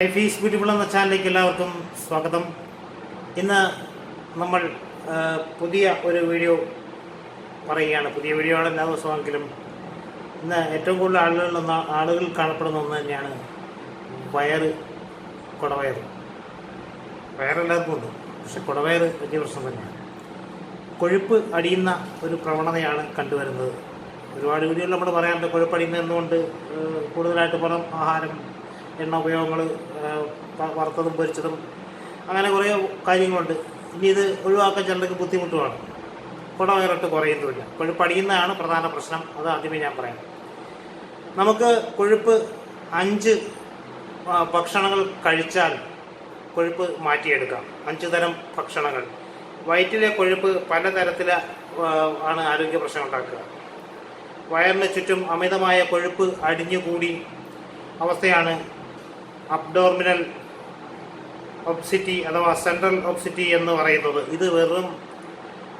Fees beautiful എന്ന ചാനലിലേക്ക് എല്ലാവർക്കും സ്വാഗതം. ഇന്ന് നമ്മൾ പുതിയ ഒരു വീഡിയോ പറയുകയാണ്. പുതിയ വീഡിയോ ആണ് എല്ലാ ദിവസമെങ്കിലും. ഇന്ന് ഏറ്റവും കൂടുതൽ ആളുകളിൽ ഒന്ന് ആളുകൾ കാണപ്പെടുന്ന ഒന്ന് തന്നെയാണ് വയറ് കുടവയർ വയറെല്ലാവർക്കും ഉണ്ട് പക്ഷെ കുടവയർ വലിയ പ്രശ്നം തന്നെയാണ്. കൊഴുപ്പ് അടിയുന്ന ഒരു പ്രവണതയാണ് കണ്ടുവരുന്നത്. ഒരുപാട് വീഡിയോയിൽ നമ്മൾ പറയാറുണ്ട് കൊഴുപ്പ് എന്തുകൊണ്ട് കൂടുതലായിട്ട് പുറം ആഹാരം എണ്ണ ഉപയോഗങ്ങൾ വറുത്തതും പൊരിച്ചതും അങ്ങനെ കുറേ കാര്യങ്ങളുണ്ട്. ഇനി ഇത് ഒഴിവാക്കാൻ ചിലർക്ക് ബുദ്ധിമുട്ടുമാണ്. കുടവയറിട്ട് കുറയുന്നുമില്ല കൊഴുപ്പ് അടിയുന്നതാണ് പ്രധാന പ്രശ്നം. അത് ആദ്യമേ ഞാൻ പറയാം. നമുക്ക് കൊഴുപ്പ് അഞ്ച് ഭക്ഷണങ്ങൾ കഴിച്ചാൽ കൊഴുപ്പ് മാറ്റിയെടുക്കാം. അഞ്ച് തരം ഭക്ഷണങ്ങൾ. വയറ്റിലെ കൊഴുപ്പ് പലതരത്തിൽ ആണ് ആരോഗ്യ പ്രശ്നം ഉണ്ടാക്കുക. വയറിന് ചുറ്റും അമിതമായ കൊഴുപ്പ് അടിഞ്ഞുകൂടി അവസ്ഥയാണ് അബ്ഡോർമിനൽ ഒബ്സിറ്റി അഥവാ സെൻട്രൽ ഒബ്സിറ്റി എന്ന് പറയുന്നത്. ഇത് വെറും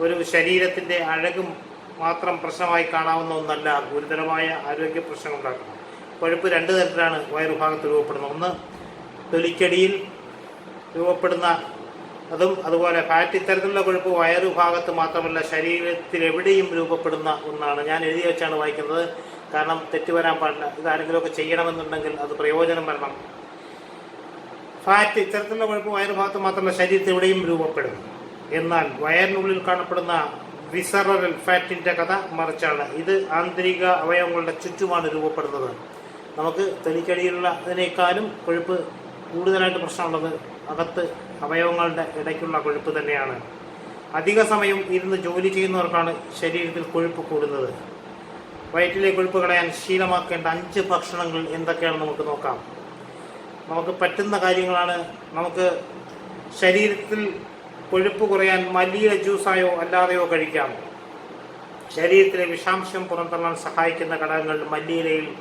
ഒരു ശരീരത്തിന്റെ അഴകും മാത്രം പ്രശ്നമായി കാണാവുന്ന ഒന്നല്ല ഗുരുതരമായ ആരോഗ്യ പ്രശ്നം ഉണ്ടാക്കുന്നത് കൊഴുപ്പ് രണ്ട് തരത്തിലാണ് വയറുഭാഗത്ത് രൂപപ്പെടുന്നത്. ഒന്ന് തൊലിക്കടിയിൽ രൂപപ്പെടുന്ന അതും അതുപോലെ ഫാറ്റ് ഇത്തരത്തിലുള്ള കൊഴുപ്പ് വയറുഭാഗത്ത് മാത്രമല്ല ശരീരത്തിൽ എവിടെയും രൂപപ്പെടുന്ന ഒന്നാണ്. ഞാൻ എഴുതി വെച്ചാണ് വായിക്കുന്നത്. കാരണം തെറ്റുവരാൻ പാടില്ല. ഇതാരെങ്കിലുമൊക്കെ ചെയ്യണമെന്നുണ്ടെങ്കിൽ അത് പ്രയോജനം വരണം. ഫാറ്റ് ഇത്തരത്തിലുള്ള കൊഴുപ്പ് വയറുഭാഗത്ത് മാത്രമല്ല ശരീരത്തിൽ എവിടെയും രൂപപ്പെടുന്നു. എന്നാൽ വയറിനുള്ളിൽ കാണപ്പെടുന്ന വിസറൽ ഫാറ്റിന്റെ കഥ മറിച്ചാണ്. ഇത് ആന്തരിക അവയവങ്ങളുടെ ചുറ്റുമാണ് രൂപപ്പെടുന്നത്. നമുക്ക് തൊലിക്കടിയിലുള്ളതിനേക്കാളും കൊഴുപ്പ് കൂടുതലായിട്ട് പ്രശ്നമുള്ളത് അകത്ത് അവയവങ്ങളുടെ ഇടയ്ക്കുള്ള കൊഴുപ്പ് തന്നെയാണ്. അധിക സമയം ഇരുന്ന് ജോലി ചെയ്യുന്നവർക്കാണ് ശരീരത്തിൽ കൊഴുപ്പ് കൂടുന്നത്. വയറ്റിലെ കൊഴുപ്പ് കളയാൻ ശീലമാക്കേണ്ട അഞ്ച് ഭക്ഷണങ്ങൾ എന്തൊക്കെയാണെന്ന് നമുക്ക് നോക്കാം. നമുക്ക് പറ്റുന്ന കാര്യങ്ങളാണ്. നമുക്ക് ശരീരത്തിൽ കൊഴുപ്പ് കുറയാൻ മല്ലിയ ജ്യൂസായോ അല്ലാതെയോ കഴിക്കാം. ശരീരത്തിലെ വിഷാംശം പുറന്തള്ളാൻ സഹായിക്കുന്ന ഘടകങ്ങൾ മല്ലിയിലയിൽ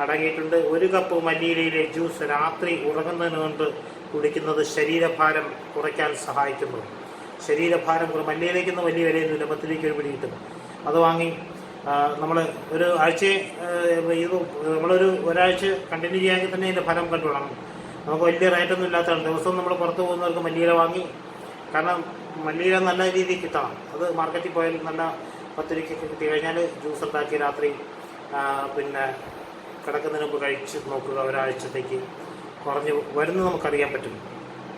അടങ്ങിയിട്ടുണ്ട്. ഒരു കപ്പ് മല്ലിയിലയിലെ ജ്യൂസ് രാത്രി ഉറങ്ങുന്നതിന് കൊണ്ട് കുടിക്കുന്നത് ശരീരഭാരം കുറയ്ക്കാൻ സഹായിക്കുന്നു. ശരീരഭാരം മല്ലിയിലേക്കൊന്നും വലിയ വിലയൊന്നുമില്ല. പത്തിലേക്ക് ഒരു പിടി കിട്ടും. അത് വാങ്ങി നമ്മൾ ഒരു ആഴ്ച ഇത് നമ്മളൊരു ഒരാഴ്ച കണ്ടിന്യൂ ചെയ്യാമെങ്കിൽ തന്നെ ഇതിന്റെ ഫലം കണ്ടുകൊള്ളണം നമുക്ക് വലിയ റേറ്റൊന്നും ഇല്ലാത്തതാണ്. ദിവസവും നമ്മൾ പുറത്ത് പോകുന്നവർക്ക് മല്ലിയില വാങ്ങി കാരണം മല്ലിയില നല്ല രീതിയിൽ കിട്ടണം. അത് മാർക്കറ്റിൽ പോയാൽ നല്ല പത്തിരിക്കൊക്കെ കിട്ടി കഴിഞ്ഞാൽ ജ്യൂസ് ഉണ്ടാക്കി രാത്രി പിന്നെ കിടക്കുന്നതിന് മുമ്പ് കഴിച്ച് നോക്കുക ഒരാഴ്ചത്തേക്ക്. കുറഞ്ഞ് വരുന്നത് നമുക്കറിയാൻ പറ്റും.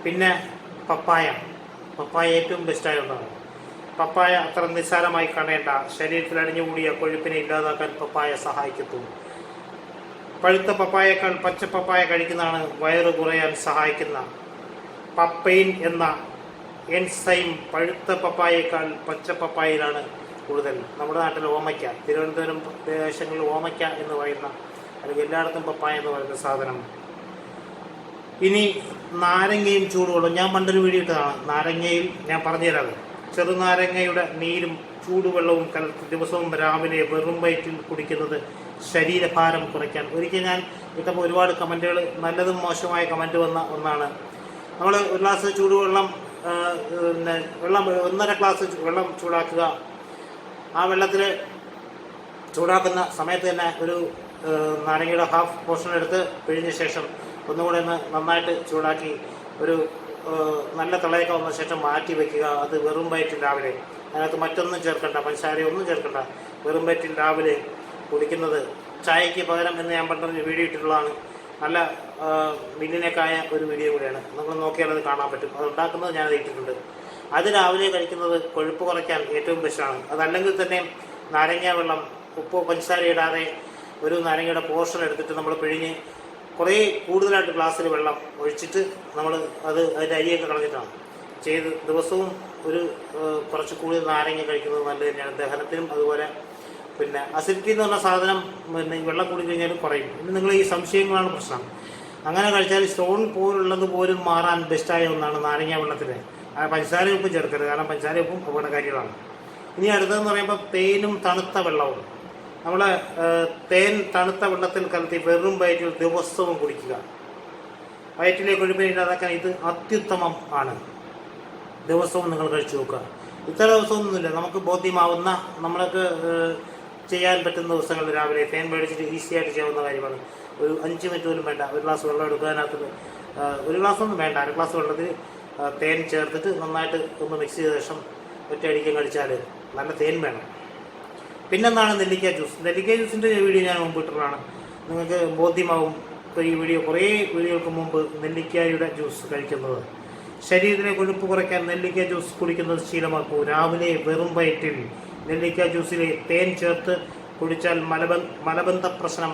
പിന്നെ പപ്പായ. പപ്പായ ഏറ്റവും ബെസ്റ്റായ ഒന്നാണ്. പപ്പായ അത്ര നിസ്സാരമായി കാണേണ്ട. ശരീരത്തിൽ അടിഞ്ഞുകൂടിയ കൊഴുപ്പിനെ ഇല്ലാതാക്കാൻ പപ്പായ സഹായിക്കുന്നു പഴുത്ത പപ്പായേക്കാൾ പച്ച പപ്പായ കഴിക്കുന്നതാണ് വയറ് കുറയാൻ സഹായിക്കുന്ന. പപ്പൈൻ എന്ന എൻസൈം പഴുത്ത പപ്പായേക്കാൾ പച്ച പപ്പായയിലാണ് കൂടുതൽ. നമ്മുടെ നാട്ടിൽ ഓമയ്ക്ക. തിരുവനന്തപുരം പ്രദേശങ്ങളിൽ ഓമയ്ക്ക എന്ന് പറയുന്ന അല്ലെങ്കിൽ എല്ലായിടത്തും പപ്പായ എന്ന് പറയുന്ന സാധനം. ഇനി നാരങ്ങയും ചൂടുവെള്ളം. ഞാൻ പണ്ടൊരു വീഡിയോ നാരങ്ങയിൽ ഞാൻ പറഞ്ഞുതരാം. ചെറുനാരങ്ങയുടെ നീരും ചൂടുവെള്ളവും കലർത്തി ദിവസവും രാവിലെ വെറും വയറ്റിൽ കുടിക്കുന്നത് ശരീരഭാരം കുറയ്ക്കാൻ. ഒരിക്കൽ ഞാൻ കിട്ടുമ്പോൾ ഒരുപാട് കമന്റുകൾ നല്ലതും മോശമായ കമന്റ് വന്ന ഒന്നാണ്. നമ്മൾ ഒരു ഗ്ലാസ് ചൂടുവെള്ളം പിന്നെ വെള്ളം ഒന്നര ഗ്ലാസ് വെള്ളം ചൂടാക്കുക. ആ വെള്ളത്തിൽ ചൂടാക്കുന്ന സമയത്ത് തന്നെ ഒരു നാരങ്ങയുടെ ഹാഫ് പോർഷൻ എടുത്ത് പിഴിഞ്ഞ ശേഷം ഒന്നുകൂടെ ഒന്ന് നന്നായിട്ട് ചൂടാക്കി ഒരു നല്ല തിളയൊക്കെ വന്ന ശേഷം മാറ്റി വെക്കുക. അത് വെറും വയറ്റിൽ രാവിലെ. അതിനകത്ത് മറ്റൊന്നും ചേർക്കണ്ട. പഞ്ചസാര ഒന്നും ചേർക്കണ്ട. വെറും വയറ്റിൽ രാവിലെ കുടിക്കുന്നത് ചായയ്ക്ക് പകരം എന്ന് ഞാൻ പണ്ടൊരു വീഡിയോ ഇട്ടിട്ടുള്ളതാണ്. നല്ല മില്ലിനേക്കായ ഒരു വീഡിയോ കൂടിയാണ്. നിങ്ങൾ നോക്കിയാൽ അത് കാണാൻ പറ്റും. അത് ഉണ്ടാക്കുന്നത് ഞാനത് ഇട്ടിട്ടുണ്ട്. അത് രാവിലെ കഴിക്കുന്നത് കൊഴുപ്പ് കുറയ്ക്കാൻ ഏറ്റവും ബെസ്റ്റാണ് അതല്ലെങ്കിൽ തന്നെ നാരങ്ങ വെള്ളം ഉപ്പോ പഞ്ചസാര ഇടാതെ ഒരു നാരങ്ങയുടെ പോർഷൻ എടുത്തിട്ട് നമ്മൾ പിഴിഞ്ഞ് കുറേ കൂടുതലായിട്ട് ഗ്ലാസ്സിൽ വെള്ളം ഒഴിച്ചിട്ട് നമ്മൾ അത് അതിന്റെ അരിയൊക്കെ കളഞ്ഞിട്ടാണ്. ചെയ്ത് ദിവസവും ഒരു കുറച്ച് കൂടുതൽ നാരങ്ങ കഴിക്കുന്നത് നല്ലത് തന്നെയാണ്. ദഹനത്തിനും അതുപോലെ പിന്നെ അസിഡിറ്റി എന്ന് പറഞ്ഞ സാധനം പിന്നെ വെള്ളം കൂടി കഴിഞ്ഞാൽ കുറയും. പിന്നെ നിങ്ങൾ ഈ സംശയങ്ങളാണ് പ്രശ്നം. അങ്ങനെ കഴിച്ചാൽ സ്റ്റോൺ പോലുള്ളത് പോലും മാറാൻ ബെസ്റ്റായ ഒന്നാണ് നാരങ്ങ വെള്ളത്തിൽ പഞ്ചസാര ഉപ്പും ചേർക്കരുത്. കാരണം പഞ്ചസാര ഉപ്പും അപകടകാരികളാണ്. ഇനി അടുത്തതെന്ന് പറയുമ്പോൾ തേനും തണുത്ത വെള്ളവും. നമ്മൾ തേൻ തണുത്ത വെള്ളത്തിൽ കലർത്തി വെറും വയറ്റിൽ ദിവസവും കുടിക്കുക. വയറ്റിലെ കൊഴുപ്പിനെ ഇല്ലാതാക്കാൻ ഇത് അത്യുത്തമം ആണ്. ദിവസവും നിങ്ങൾ കഴിച്ചു നോക്കുക. ഇത്ര ദിവസമൊന്നുമില്ല. നമുക്ക് ബോധ്യമാവുന്ന നമ്മൾക്ക് ചെയ്യാൻ പറ്റുന്ന ദിവസങ്ങളിൽ രാവിലെ തേൻ മേടിച്ചിട്ട് ഈസി ആയിട്ട് ചെയ്യാവുന്ന കാര്യമാണ്. ഒരു അഞ്ച് മിനിറ്റ് പോലും വേണ്ട. ഒരു ഗ്ലാസ് വെള്ളം എടുക്കുക അതിനകത്ത്. ഒരു ഗ്ലാസ് ഒന്നും വേണ്ട. അര ഗ്ലാസ് വെള്ളത്തിൽ തേൻ ചേർത്തിട്ട് നന്നായിട്ട് ഒന്ന് മിക്സ് ചെയ്ത ശേഷം ഒറ്റയടിക്കും കഴിച്ചാൽ നല്ല തേൻ വേണം. പിന്നെന്താണ് നെല്ലിക്ക ജ്യൂസ്? നെല്ലിക്ക ജ്യൂസിന്റെ വീഡിയോ ഞാൻ മുമ്പ് ഇട്ടതാണ് നിങ്ങൾക്ക് ബോധ്യമാവും ഈ വീഡിയോ കുറേ വീഡിയോകൾക്ക് മുമ്പ് നെല്ലിക്കായുടെ ജ്യൂസ് കഴിക്കുന്നത്. ശരീരത്തിലെ കൊഴുപ്പ് കുറയ്ക്കാൻ നെല്ലിക്ക ജ്യൂസ് കുടിക്കുന്നത് ശീലമാക്കൂ. രാവിലെ വെറും വയറ്റിൽ നെല്ലിക്ക ജ്യൂസിലെ തേൻ ചേർത്ത് കുടിച്ചാൽ മലബ മലബന്ധ പ്രശ്നം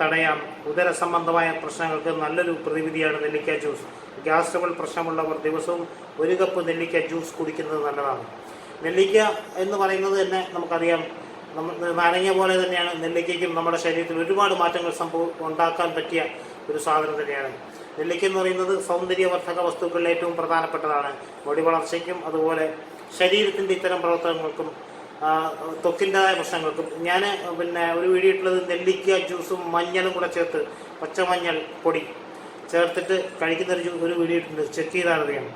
തടയാം. ഉദര സംബന്ധമായ പ്രശ്നങ്ങൾക്ക് നല്ലൊരു പ്രതിവിധിയാണ് നെല്ലിക്ക ജ്യൂസ്. ഗ്യാസ്ട്രബിൾ പ്രശ്നമുള്ളവർ ദിവസവും ഒരു കപ്പ് നെല്ലിക്ക ജ്യൂസ് കുടിക്കുന്നത് നല്ലതാണ്. നെല്ലിക്ക എന്ന് പറയുന്നത് തന്നെ നമുക്കറിയാം നാരങ്ങ പോലെ തന്നെയാണ് നെല്ലിക്കയ്ക്കും നമ്മുടെ ശരീരത്തിൽ ഒരുപാട് മാറ്റങ്ങൾ സംഭവം ഉണ്ടാക്കാൻ പറ്റിയ ഒരു സാധനം തന്നെയാണ്. നെല്ലിക്ക എന്ന് പറയുന്നത് സൗന്ദര്യവർദ്ധക വസ്തുക്കളിൽ ഏറ്റവും പ്രധാനപ്പെട്ടതാണ്. മുടി വളർച്ചയ്ക്കും അതുപോലെ ശരീരത്തിന്റെ ഇത്തരം പ്രവർത്തനങ്ങൾക്കും ത്വക്കിന്റെതായ പ്രശ്നങ്ങൾക്കും. ഞാൻ പിന്നെ ഒരു വീഡിയോ ഇട്ടുള്ളത് നെല്ലിക്ക ജ്യൂസും മഞ്ഞളും കൂടെ ചേർത്ത് പച്ചമഞ്ഞൾ പൊടി ചേർത്തിട്ട് കഴിക്കുന്ന ഒരു വീഡിയോ ഇട്ടുണ്ട് ചെക്ക് ചെയ്താൽ അറിയാം.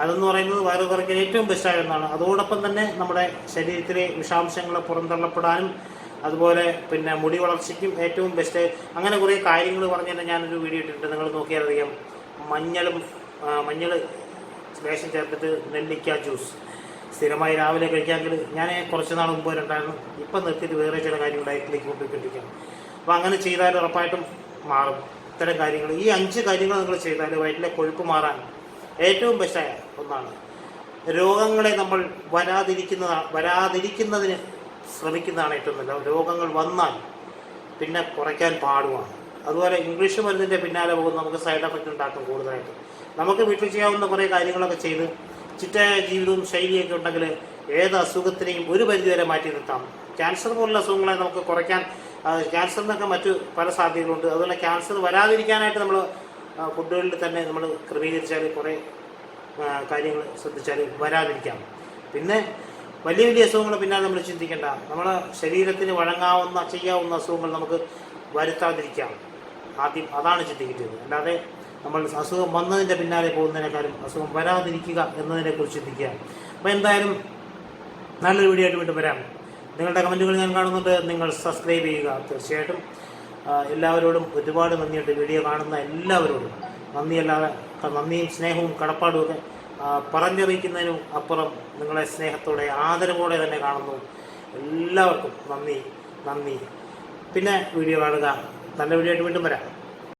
അതെന്ന് പറയുന്നത് വയറ് ഏറ്റവും ബെസ്റ്റായ ഒന്നാണ് അതോടൊപ്പം തന്നെ നമ്മുടെ ശരീരത്തിലെ വിഷാംശങ്ങൾ പുറന്തള്ളപ്പെടാനും അതുപോലെ പിന്നെ മുടി വളർച്ചയ്ക്കും ഏറ്റവും ബെസ്റ്റ് അങ്ങനെ കുറേ കാര്യങ്ങൾ പറഞ്ഞു തന്നെ ഞാനൊരു വീഡിയോ ഇട്ടിട്ടുണ്ട്. നിങ്ങൾ നോക്കിയാൽ അറിയാം. മഞ്ഞളും മഞ്ഞൾ ലേശം ചേർത്തിട്ട് നെല്ലിക്ക ജ്യൂസ് സ്ഥിരമായി രാവിലെ കഴിക്കാമെങ്കിൽ ഞാൻ കുറച്ച് നാൾ മുമ്പ് വരണ്ടായിരുന്നു. ഇപ്പം നിർത്തിയിട്ട് വേറെ ചില കാര്യങ്ങൾ ഡയറ്റിലേക്ക് കൊണ്ടുപോയിക്കൊണ്ടിരിക്കുകയാണ്. അപ്പോൾ അങ്ങനെ ചെയ്താൽ ഉറപ്പായിട്ടും മാറും. ഇത്തരം കാര്യങ്ങൾ. ഈ അഞ്ച് കാര്യങ്ങൾ നിങ്ങൾ ചെയ്താൽ വയറ്റിലെ കൊഴുപ്പ് മാറാൻ ഏറ്റവും ബെസ്റ്റായ ഒന്നാണ്. രോഗങ്ങളെ നമ്മൾ വരാതിരിക്കുന്ന വരാതിരിക്കുന്നതിന് ശ്രമിക്കുന്നതാണ് ഏറ്റവും നല്ല രോഗങ്ങൾ വന്നാൽ പിന്നെ കുറയ്ക്കാൻ പാടുമാണ്. അതുപോലെ ഇംഗ്ലീഷ് മരുന്നിന്റെ പിന്നാലെ പോകുന്ന നമുക്ക് സൈഡ് എഫക്റ്റ് ഉണ്ടാക്കും കൂടുതലായിട്ട്. നമുക്ക് വീട്ടിൽ ചെയ്യാവുന്ന കുറേ കാര്യങ്ങളൊക്കെ ചെയ്ത് ചിട്ടയായ ജീവിതവും ശൈലിയൊക്കെ ഉണ്ടെങ്കിൽ ഏത് അസുഖത്തിനെയും ഒരു പരിധിവരെ മാറ്റി നിർത്താം. ക്യാൻസർ പോലുള്ള അസുഖങ്ങളെ നമുക്ക് കുറയ്ക്കാൻ ക്യാൻസറിനൊക്കെ മറ്റു പല സാധ്യതകളുണ്ട്. അതുപോലെ ക്യാൻസർ വരാതിരിക്കാനായിട്ട് നമ്മൾ ഫുഡുകളിൽ തന്നെ നമ്മൾ ക്രമീകരിച്ചാൽ കുറേ കാര്യങ്ങൾ ശ്രദ്ധിച്ചാൽ വരാതിരിക്കാം. പിന്നെ വലിയ വലിയ അസുഖങ്ങൾ പിന്നാലെ നമ്മൾ ചിന്തിക്കേണ്ട. നമ്മുടെ ശരീരത്തിന് വഴങ്ങാവുന്ന ചെയ്യാവുന്ന അസുഖങ്ങൾ നമുക്ക് വരുത്താതിരിക്കാം. ആദ്യം അതാണ് ചിന്തിക്കേണ്ടത് അല്ലാതെ നമ്മൾ അസുഖം വന്നതിന്റെ പിന്നാലെ പോകുന്നതിനേക്കാളും അസുഖം വരാതിരിക്കുക എന്നതിനെക്കുറിച്ച് ചിന്തിക്കുക. അപ്പോൾ എന്തായാലും നല്ലൊരു വീഡിയോ ആയിട്ട് വീണ്ടും വരാം. നിങ്ങളുടെ കമന്റുകൾ ഞാൻ കാണുന്നുണ്ട്. നിങ്ങൾ സബ്സ്ക്രൈബ് ചെയ്യുക. തീർച്ചയായിട്ടും. എല്ലാവരോടും ഒരുപാട് നന്ദിയുണ്ട്. വീഡിയോ കാണുന്ന എല്ലാവരോടും. നന്ദിയല്ലാതെ നന്ദിയും സ്നേഹവും കടപ്പാടും ഒക്കെ പറഞ്ഞറിയിക്കുന്നതിനും അപ്പുറം നിങ്ങളെ സ്നേഹത്തോടെ ആദരവോടെ തന്നെ കാണുന്നു. എല്ലാവർക്കും നന്ദി നന്ദി. പിന്നെ വീഡിയോ കാണുക. നല്ല വീഡിയോ ആയിട്ട് വീണ്ടും വരാം.